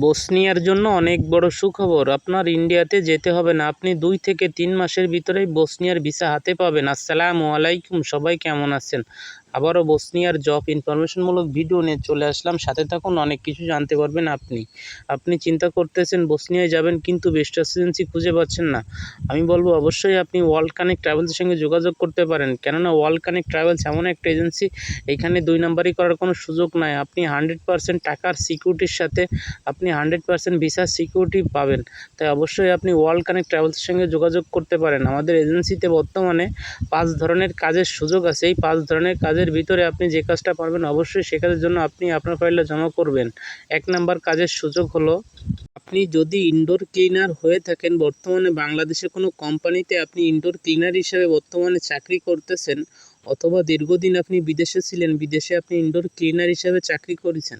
বসনিয়ার জন্য অনেক বড় সুখবর। আপনার ইন্ডিয়াতে যেতে হবে না। আপনি দুই থেকে তিন মাসের ভিতরেই বসনিয়ার ভিসা হাতে পাবেন। আসসালামু আলাইকুম। সবাই কেমন আছেন? আবারও বসনিয়ার জব ইনফরমেশনমূলক ভিডিও নিয়ে চলে আসলাম। সাথে থাকুন, অনেক কিছু জানতে পারবেন আপনি। আপনি চিন্তা করতেছেন, বসনিয়ায় যাবেন, কিন্তু বেস্ট এজেন্সি খুঁজে পাচ্ছেন না। আমি বলব, অবশ্যই আপনি ওয়ার্ল্ড কানেক্ট ট্রাভেলসের সঙ্গে যোগাযোগ করতে পারেন। কেননা ওয়ার্ল্ড কানেক্ট ট্রাভেলস এমন একটা এজেন্সি এখানে দুই নাম্বারই করার কোনো সুযোগ নাই। আপনি হান্ড্রেড পার্সেন্ট টাকার সিকিউরিটির সাথে আপনি হান্ড্রেড পার্সেন্ট ভিসার সিকিউরিটি পাবেন। তাই অবশ্যই আপনি ওয়ার্ল্ড কানেক্ট ট্রাভেলসের সঙ্গে যোগাযোগ করতে পারেন। আমাদের এজেন্সিতে বর্তমানে পাঁচ ধরনের কাজের সুযোগ আছে। এই পাঁচ ধরনের কাজের ভিতরে আপনি যে কাজটা পারবেন অবশ্যই সে কাজের জন্য আপনি আপনার ফাইলটা জমা করবেন। এক নাম্বার কাজের সুযোগ হলো, আপনি যদি ইনডোর ক্লিনার হয়ে থাকেন, বর্তমানে বাংলাদেশের কোনো কোম্পানিতে আপনি ইনডোর ক্লিনার হিসেবে বর্তমানে চাকরি করতেছেন, অথবা দীর্ঘদিন আপনি বিদেশে ছিলেন, বিদেশে আপনি ইনডোর ক্লিনার হিসেবে চাকরি করেছেন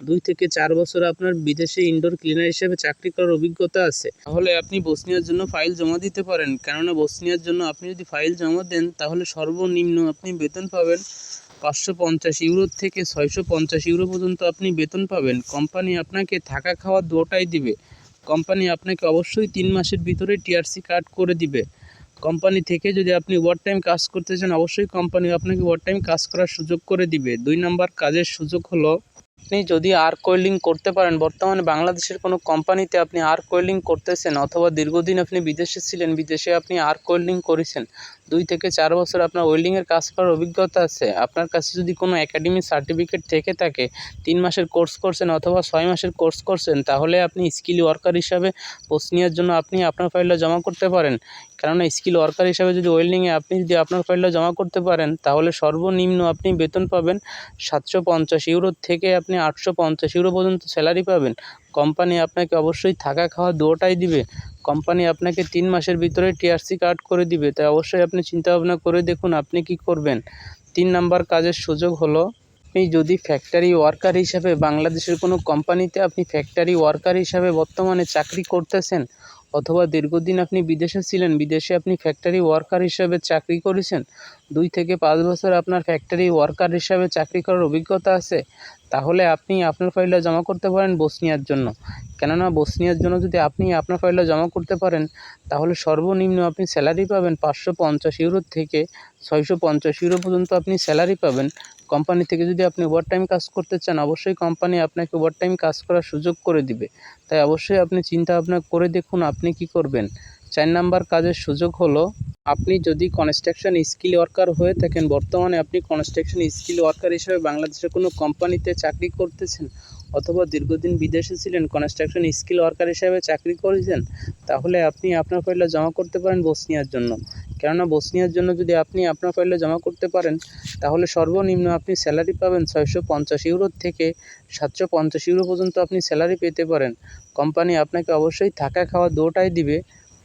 দুই থেকে চার বছর আপনার বিদেশে ইনডোর ক্লিনার হিসেবে চাকরি করার অভিজ্ঞতা আছে। তাহলে আপনি বসনিয়ার জন্য ফাইল জমা দিতে পারেন। কেননা বসনিয়ার জন্য আপনি যদি ফাইল জমা দেন, তাহলে সর্বনিম্ন আপনি বেতন পাবেন পাঁচশো পঞ্চাশ ইউরো থেকে ছয়শো পঞ্চাশ ইউরো পর্যন্ত আপনি বেতন পাবেন। কোম্পানি আপনাকে থাকা খাওয়া দুটাই দিবে। কোম্পানি আপনাকে অবশ্যই তিন মাসের ভিতরে টিআরসি কার্ড করে দিবে। কোম্পানি থেকে যদি আপনি ওয়ার টাইম কাজ করতে চান, অবশ্যই কোম্পানি আপনাকে ওয়ার টাইম কাজ করার সুযোগ করে দিবে। দুই নাম্বার কাজের সুযোগ হলো আপনি যদি আর্ক ওয়েল্ডিং করতে পারেন, বর্তমানে বাংলাদেশের কোনো কোম্পানিতে আপনি আর্ক ওয়েল্ডিং করতেছেন অথবা দীর্ঘদিন আপনি বিদেশে ছিলেন, বিদেশে আপনি আর্ক ওয়েল্ডিং করেছেন দুই থেকে চার বছর আপনার ওয়েল্ডিংয়ের কাজ করার অভিজ্ঞতা আছে। আপনার কাছে যদি কোনো একাডেমিক সার্টিফিকেট থেকে থাকে, তিন মাসের কোর্স করছেন অথবা ছয় মাসের কোর্স করছেন, তাহলে আপনি স্কিল ওয়ার্কার হিসাবে পোস্ট নেওয়ার জন্য আপনি আপনার ফাইলটা জমা করতে পারেন। কেননা স্কিল ওয়ার্কার হিসাবে যদি ওয়েল্ডিংয়ে আপনি যদি আপনার ফাইলটা জমা করতে পারেন, তাহলে সর্বনিম্ন আপনি বেতন পাবেন সাতশো পঞ্চাশ ইউরো থেকে আপনি আটশো পঞ্চাশ ইউরো পর্যন্ত স্যালারি পাবেন। কোম্পানি আপনাকে অবশ্যই থাকা খাওয়া দুটাই দিবে। কোম্পানি আপনাকে তিন মাসের ভিতরে টিআরসি কার্ড করে দিবে। তাই অবশ্যই আপনি চিন্তা ভাবনা করে দেখুন আপনি কি করবেন। তিন নাম্বার কাজের সুযোগ হলো, আপনি যদি ফ্যাক্টরি ওয়ার্কার হিসাবে বাংলাদেশের কোনো কোম্পানিতে আপনি ফ্যাক্টরি ওয়ার্কার হিসাবে বর্তমানে চাকরি করতেছেন অথবা দীর্ঘদিন আপনি বিদেশে ছিলেন, বিদেশে আপনি ফ্যাক্টরি ওয়ার্কার হিসাবে চাকরি করেছেন, দুই থেকে পাঁচ বছর আপনার ফ্যাক্টরি ওয়ার্কার হিসাবে চাকরি করার অভিজ্ঞতা আছে, তাহলে আপনি আপনার ফাইলটা জমা করতে পারেন বসনিয়ার জন্য। কেননা বসনিয়ার জন্য যদি আপনি আপনার ফাইলটা জমা করতে পারেন, তাহলে সর্বনিম্ন আপনি স্যালারি পাবেন পাঁচশো পঞ্চাশ ইউরো থেকে ছয়শো পঞ্চাশ ইউরো পর্যন্ত আপনি স্যালারি পাবেন। কোম্পানি থেকে যদি আপনি ওভার টাইম কাজ করতে চান, অবশ্যই কোম্পানি আপনাকে ওভার টাইম কাজ করার সুযোগ করে দিবে। তাই অবশ্যই আপনি চিন্তা ভাবনা করে দেখুন আপনি কি করবেন। চার নাম্বার কাজের সুযোগ হলো, আপনি যদি কনস্ট্রাকশন স্কিল ওয়ার্কার হয়ে থাকেন, বর্তমানে আপনি কনস্ট্রাকশন স্কিল ওয়ার্কার হিসেবে বাংলাদেশের কোনো কোম্পানিতে চাকরি করতেছেন অথবা দীর্ঘদিন বিদেশে ছিলেন কনস্ট্রাকশন স্কিল ওয়ার্কার হিসেবে চাকরি করেছেন, তাহলে আপনি আপনার ফাইলটা জমা করতে পারেন বসনিয়ার জন্য। কেননা বসনিয়ার জন্য যদি আপনি আপনার ফাইলে জমা করতে পারেন, তাহলে সর্বনিম্ন আপনি স্যালারি পাবেন ছয়শো পঞ্চাশ ইউরোর থেকে সাতশো পঞ্চাশ ইউরো পর্যন্ত আপনি স্যালারি পেতে পারেন। কোম্পানি আপনাকে অবশ্যই থাকা খাওয়া দুটাই দিবে।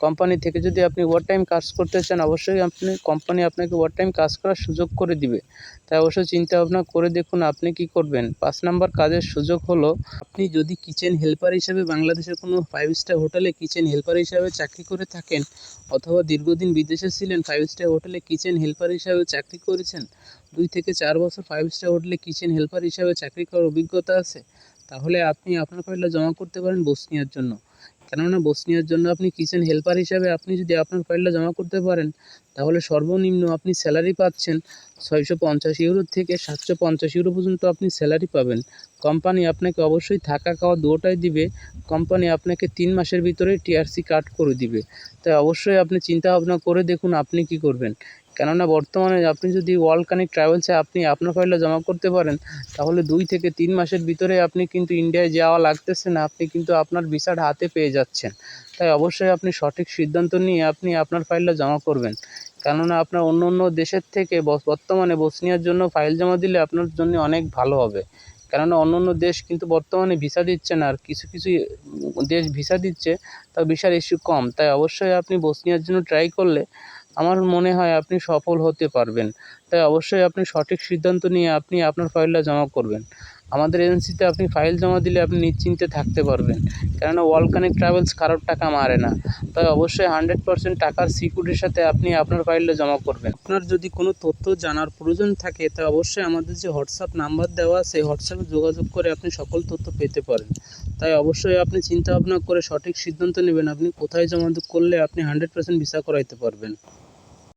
কোম্পানি থেকে যদি আপনি ওভার টাইম কাজ করতে চান, অবশ্যই আপনি কোম্পানি আপনাকে ওভার টাইম কাজ করার সুযোগ করে দিবে। তাই অবশ্যই চিন্তা ভাবনা করে দেখুন আপনি কি করবেন। পাঁচ নাম্বার কাজের সুযোগ হলো, আপনি যদি কিচেন হেল্পার হিসেবে বাংলাদেশের কোনো ফাইভ স্টার হোটেলে কিচেন হেল্পার হিসাবে চাকরি করে থাকেন, অথবা দীর্ঘদিন বিদেশে ছিলেন ফাইভ স্টার হোটেলে কিচেন হেল্পার হিসাবে চাকরি করেছেন, দুই থেকে চার বছর ফাইভ স্টার হোটেলে কিচেন হেল্পার হিসাবে চাকরি করার অভিজ্ঞতা আছে, তাহলে আপনি আপনার ফাইলটা জমা করতে পারেন বসনিয়ার জন্য। কেননা বসনিয়ার জন্য আপনি কিচেন হেল্পার হিসাবে আপনি যদি আপনার ফাইলটা জমা করতে পারেন, তাহলে সর্বনিম্ন আপনি স্যালারি পাচ্ছেন ছয়শো পঞ্চাশ ইউরো থেকে সাতশো পঞ্চাশ ইউরো পর্যন্ত আপনি স্যালারি পাবেন। কোম্পানি আপনাকে অবশ্যই থাকা খাওয়া দুটোটাই দিবে কোম্পানি আপনাকে তিন মাসের ভিতরে টিআরসি কার্ড করে দিবে। তাই অবশ্যই আপনি চিন্তা ভাবনা করে দেখুন আপনি কি করবেন। কেননা বর্তমানে আপনি যদি ওয়ার্ল্ড কানেক্ট ট্রাভেলসে আপনি আপনার ফাইলটা জমা করতে পারেন, তাহলে দুই থেকে তিন মাসের ভিতরে আপনি কিন্তু ইন্ডিয়ায় যাওয়া লাগতেছে না, আপনি কিন্তু আপনার ভিসাটা হাতে পেয়ে যাচ্ছেন। তাই অবশ্যই আপনি সঠিক সিদ্ধান্ত নিয়ে আপনি আপনার ফাইলটা জমা করবেন। কেননা আপনার অন্য অন্য দেশের থেকে বর্তমানে বসনিয়ার জন্য ফাইল জমা দিলে আপনার জন্য অনেক ভালো হবে। কেননা অন্য অন্য দেশ কিন্তু বর্তমানে ভিসা দিচ্ছে না, আর কিছু কিছু দেশ ভিসা দিচ্ছে, তা ভিসার ইস্যু কম। তাই অবশ্যই আপনি বসনিয়ার জন্য ট্রাই করলে আমার মনে হয় আপনি সফল হতে পারবেন। তাই অবশ্যই আপনি সঠিক সিদ্ধান্ত নিয়ে আপনি আপনার ফাইলটা জমা করবেন। আমাদের এজেন্সিতে আপনি ফাইল জমা দিলে আপনি নিশ্চিন্তে থাকতে পারবেন। কেননা ওয়ার্ল্ড ট্রাভেলস কারোর টাকা মারে না। তাই অবশ্যই হান্ড্রেড পার্সেন্ট টাকার সিকিউরিটির সাথে আপনি আপনার ফাইলটা জমা করবেন। আপনার যদি কোনো তথ্য জানার প্রয়োজন থাকে তা অবশ্যই আমাদের যে হোয়াটসঅ্যাপ নাম্বার দেওয়া আছে, হোয়াটসঅ্যাপে যোগাযোগ করে আপনি সকল তথ্য পেতে পারেন। তাই অবশ্যই আপনি চিন্তা ভাবনা করে সঠিক সিদ্ধান্ত নেবেন, আপনি কোথায় জমা করলে আপনি হান্ড্রেড পার্সেন্ট ভিসা করাইতে পারবেন।